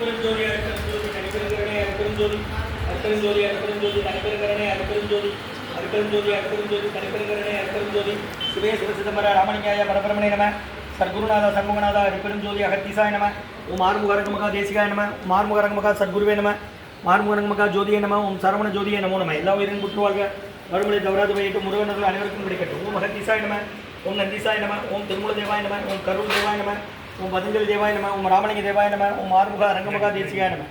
அற்பெருஞ்சோதி அற்பெருஞ்சோதி தனிப்பெருங்கரணே அற்பெருஞ்சோதி அற்பெருஞ்சோதி அற்பெருஞ்சோதி தனிப்பெருங்கரணே அற்பெருஞ்சோதி அற்பெருஞ்சோதி அற்பெருஞ்சோதி தனிப்பெருங்கரணே அற்பெருஞ்சோதி சிவே சிவசிதம்பர ராமலிங்காய பரபரமணே நம. சர்க்குருநாத சண்முகநாத அரிப்பெருஞ்சோதி அகத்தீசாய நம. ஓம் ஆறுமுகரங்கமகா தேசிகாய நம. ஓம் ஆறுமுகரங்கமகா சத்குருவே நம. மார்முகரங்கமகா ஜோதியே நம. உம் சரவண ஜோதியே நமோ நம. எல்லா உயிரின் புற்றுவாழ்க. மறுமொழி தவராது வையிட்டு முருகனர்கள் அனைவருக்கும் கிடைக்கட்டும். ஓம் அகத்தீசாய நம. ஓம் நந்தீசாய நம. ஓம் திருமூல தேவாய நம. ஓம் கருள் தேவாய நம. உன் பதஞ்சலி தேவாய நம உன் ராமலிங்க தேவாய நம உன் ஆறுமுக அரங்கமகா தேசிகாய நம.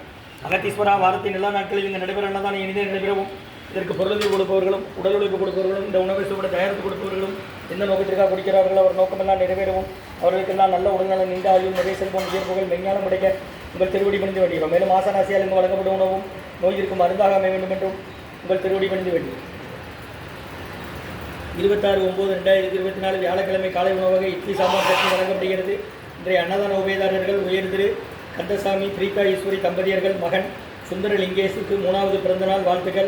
அகத்தீஸ்வரா வாரத்தின் எல்லா நாட்களில் இங்கு நடைபெற தான் இனிதே நடைபெறவும் இதற்கு பொருளுதவி கொடுப்பவர்களும் உடல் உழைப்பு கொடுப்பவர்களும் இந்த உணவை சுவட தயாரித்து கொடுப்பவர்களும் எந்த நோக்கத்திற்காக குடிக்கிறார்களோ அவர் நோக்கமெல்லாம் நிறைவேறவும் அவர்களுக்கெல்லாம் நல்ல உடல்நலம் நீண்ட ஆயுள் நிறைய செல்வம் உயர்வுகள் மெஞ்ஞானம் கிடைக்க உங்கள் திருவடி பணிந்து வேண்டியோம் மேலும் ஆசனாசியால் இங்கு வழங்கப்படும் உணவும் நோயிற்கு மருந்தாக அமைய வேண்டும் என்றும் உங்கள் திருவடி பணிந்து வேண்டும் இருபத்தாறு ஒம்பது ரெண்டாயிரத்தி இருபத்தி நாலு வியாழக்கிழமை காலை உணவாக இட்லி சாம்பார் சட்னி வழங்கப்படுகிறது. இன்றைய அன்னதான உபயதாரர்கள் உயர்திரு கந்தசாமி பிரீதா ஈஸ்வரி தம்பதியர்கள் மகன் சுந்தரலிங்கேஷுக்கு மூணாவது பிறந்தநாள் வாழ்த்துக்கள்.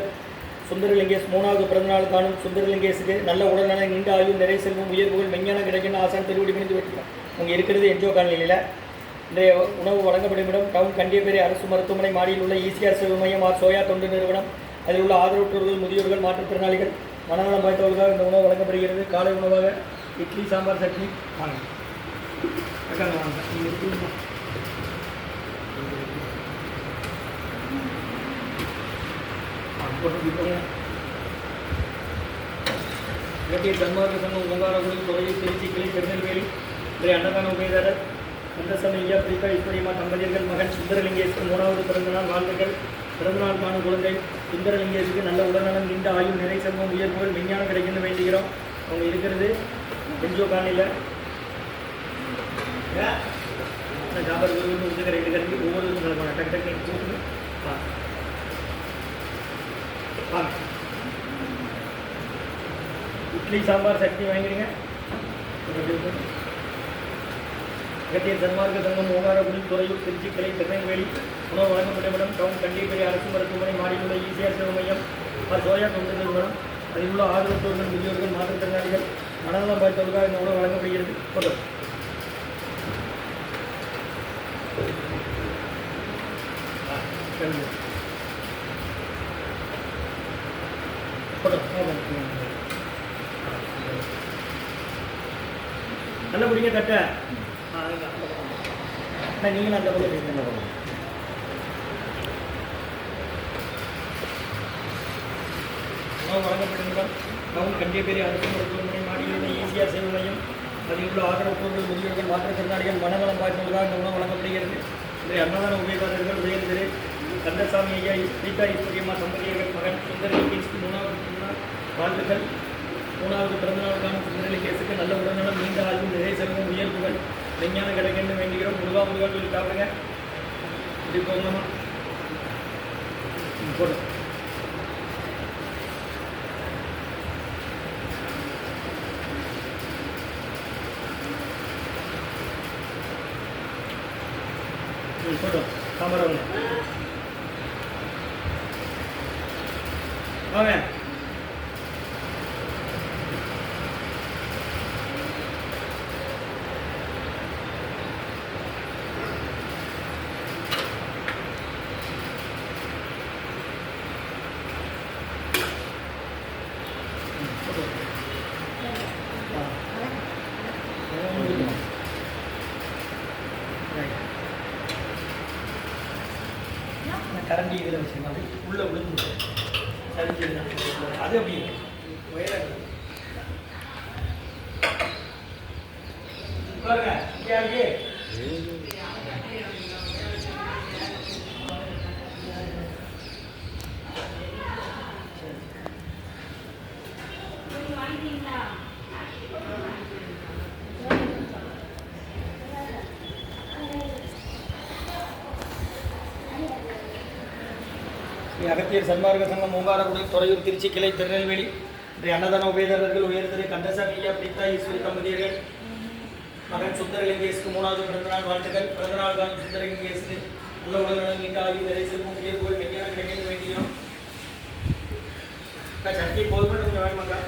சுந்தரலிங்கேஷ் மூணாவது பிறந்தநாள் காணும் சுந்தரலிங்கேஷுக்கு நல்ல உடல்நலம் நீண்ட ஆயுள் நிறை செல்வம் உயர்வுகள் மெஞ்ஞானம் கிடைக்கணும் ஆசான் திருவடி பணிந்து வெட்டிக்கலாம் அவங்க இருக்கிறது என்ஜோ காலநிலையில் இன்றைய உணவு வழங்கப்படும் இடம் டவுன் கண்டியப்பேரி அரசு மருத்துவமனை மாடியில் உள்ள ஈசிஆர் சேவை மையம் ஆர் சோயா தொண்டு நிறுவனம். அதில் உள்ள ஆதரவற்றோர்கள் முதியோர்கள் மாற்றுத்திறனாளிகள் மனநலம் வாய்ந்தவர்களுக்காக இந்த உணவு வழங்கப்படுகிறது. காலை உணவாக இட்லி சாம்பார் சட்னி. வாங்க. இலக்கிய தன்மார்க்க சங்கம் உங்காரகுடி துறையில் திருச்சி கிளை திருநெல்வேலி இன்றைய அன்னதான உபயதாரர் கந்தசாமி ஐயா பிரீதா ஈஸ்வரியம்மா தம்பதியர்கள் மகன் சுந்தரலிங்கேஸ்வர் மூணாவது பிறந்தநாள் வாழ்த்துக்கள் பிறந்தநாள் காணும் குழந்தை சுந்தரலிங்கேஸ்வருக்கு நல்ல உடல்நலம் நீண்ட ஆயுள் நிறை செல்வம் உயர்வுகள் விஞ்ஞானம் கிடைக்கணும்னு வேண்டுகிறோம் அவங்க இருக்கிறது என்ஜிஓ காலனியில் ஜாபர் குரு உதுக்கிற இருக்கிறது ஒவ்வொரு இதுவும் டக்கு டக்கு இட்லி சாம்பார் சட்னி வாங்கிடுங்க அகத்திய சன்மார்க்க சங்கம் ஓங்காரகுடி துறையூர் திருச்சி கிளை திருநெல்வேலி உணவு வழங்கப்பட்ட இடம் டவுன் கண்டிப்பேரி அரசு மருத்துவமனை மாடியில் ஈசிஆர் சேவை மையம் சோயா தொண்டு நிறுவனம் அதில் உள்ள ஆதரவற்றோர்கள் முதியோர்கள் மாற்றுத்திறனாளிகள் மனநலம் பார்த்தவர்களாக இந்த உணவு வழங்கப்படுகிறது. போதும் போதும் நல்ல பிடிங்க தட்ட நீங்களும் அந்த பக்கம் பேசுங்க உணவு வழங்கப்படுகின்றோம் டவுன் கண்டியப்பேரி அரசு மருத்துவமனை மாடியில் உள்ள சேவை மையம். அதில் உள்ள ஆதரவற்றோர்கள் முதியோர்கள் மாற்றுத்திறனாளிகள் மனநலம் பாய்ந்தவர்களாக இந்த உணவு வழங்கப்படுகிறது. இன்றைய அன்னதான உபயதாரர்கள் உயர்ந்திரு கந்தசாமி ஐயா பிரீதா ஈஸ்வரியம்மா சம்பந்தியர்கள் மகன் சுந்தரலிங்கேஷ்க்கு மூணாவது பிறந்தநாள் வாழ்த்துக்கள். மூணாவது பிறந்தநாளுக்கான சுந்தரலிங்கேசுக்கு நல்ல உடல்நலம் நீண்ட ஆயுள் நிறைய செல்வம் உயர்வுகள் விஞ்ஞானம் கிடைக்கணும்னு வேண்டுகிறோம். முழுவா முழுவா சொல்லி சாப்பிடுங்க இப்படி போங்கம்மா. போடுங்க ઈ થોડો કમરો હવે கரண்டி இதில் வச்சுருக்கோம் அது உள்ளே விழுந்து சரிஞ்சு அது அப்படி உயரம் பாருங்க இங்கே அகத்தியர் சன்மார்க்க சங்கம் ஓங்காரக்குடி துறையூர் திருச்சி கிளை திருநெல்வேலி இன்றைய அன்னதான உபயதாரர்கள் உயர்திரு கந்தசாமி ஐயா பிரீதா ஈஸ்வரி தம்பதியர்கள் மகன் சுந்தரலிங்கேசுக்கு மூணாவது பிறந்தநாள் வாழ்த்துக்கள். பிறந்தநாள் காலம் சுந்தரலிங்கேஷ்க்கு உள்ள உடல்நலம் நீண்ட ஆய்வு நிறைய செல்வம் உயர்வுகள் கல்யாணம் கிடைக்க வேண்டியும் சட்னி போதும் கொஞ்சம் வேணுமாக்கா?